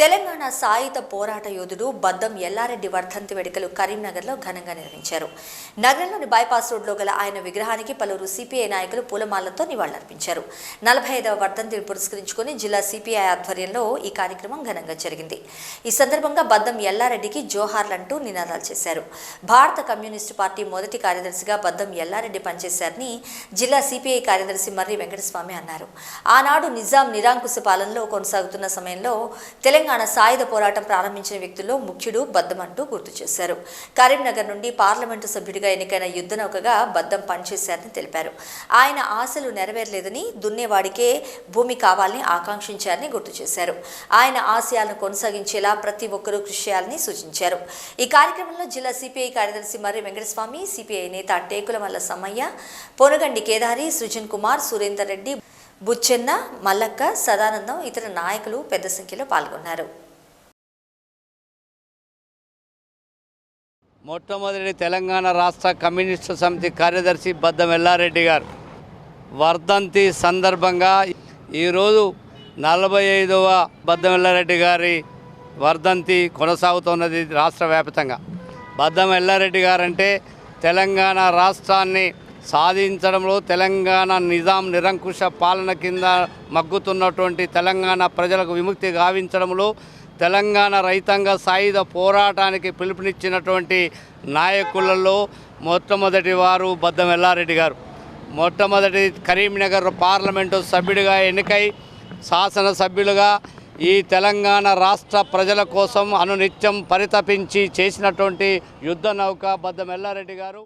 తెలంగాణ సాయుధ పోరాట యోధుడు బద్దం ఎల్లారెడ్డి వర్ధంతి వేడుకలు కరీంనగర్లో ఘనంగా నిర్వహించారు. నగరంలోని బైపాస్ రోడ్లో గల ఆయన విగ్రహానికి పలువురు సిపిఐ నాయకులు పూలమాలతో నివాళులర్పించారు. నలభై ఐదవ వర్ధంతిని పురస్కరించుకుని జిల్లా సిపిఐ ఆధ్వర్యంలో ఈ కార్యక్రమం ఘనంగా జరిగింది. ఈ సందర్భంగా బద్దం ఎల్లారెడ్డికి జోహార్లంటూ నినాదాలు చేశారు. భారత కమ్యూనిస్టు పార్టీ మొదటి కార్యదర్శిగా బద్దం ఎల్లారెడ్డి పనిచేశారని జిల్లా సిపిఐ కార్యదర్శి మర్రి వెంకటస్వామి అన్నారు. ఆనాడు నిజాం నిరాంకుశ పాలనలో కొనసాగుతున్న సమయంలో తెలంగాణ సాయుధ పోరాటం ప్రారంభించిన వ్యక్తుల్లో ముఖ్యుడు బద్దం అంటూ గుర్తు చేశారు. కరీంనగర్ నుండి పార్లమెంటు సభ్యుడిగా ఎన్నికైన యుద్ధనౌకగా బద్దం పనిచేశారని తెలిపారు. ఆయన ఆశలు నెరవేరలేదని దున్నేవాడికే భూమి కావాలని ఆకాంక్షించారని గుర్తు చేశారు. ఆయన ఆశయాలను కొనసాగించేలా ప్రతి ఒక్కరూ కృషి చేయాలని సూచించారు. ఈ కార్యక్రమంలో జిల్లా సిపిఐ కార్యదర్శి మర్రి వెంకటస్వామి సిపిఐ నేత టేకుల మల్ల సమ్మయ్య పొనగండి కేదారి సృజన్ కుమార్ సురేందర్ రెడ్డి బుచ్చెన్న మల్లక్క సదానందం ఇతర నాయకులు పెద్ద సంఖ్యలో పాల్గొన్నారు. మొట్టమొదటి తెలంగాణ రాష్ట్ర కమ్యూనిస్టు సమితి కార్యదర్శి బద్దం ఎల్లారెడ్డి గారు. వర్ధంతి సందర్భంగా ఈరోజు నలభై ఐదవ బద్దం ఎల్లారెడ్డి గారి వర్ధంతి కొనసాగుతున్నది రాష్ట్ర వ్యాప్తంగా. బద్దం ఎల్లారెడ్డి గారంటే తెలంగాణ రాష్ట్రాన్ని సాధించడంలో తెలంగాణ నిజాం నిరంకుశ పాలన కింద మగ్గుతున్నటువంటి తెలంగాణ ప్రజలకు విముక్తి గావించడంలో తెలంగాణ రైతాంగ సాయుధ పోరాటానికి పిలుపునిచ్చినటువంటి నాయకులలో మొట్టమొదటి వారు బద్దం ఎల్లారెడ్డి గారు. మొట్టమొదటి కరీంనగర్ పార్లమెంటు సభ్యుడిగా ఎన్నికై శాసనసభ్యులుగా ఈ తెలంగాణ రాష్ట్ర ప్రజల కోసం అనునిత్యం పరితపించి చేసినటువంటి యుద్ధ నౌక బద్దం ఎల్లారెడ్డి గారు.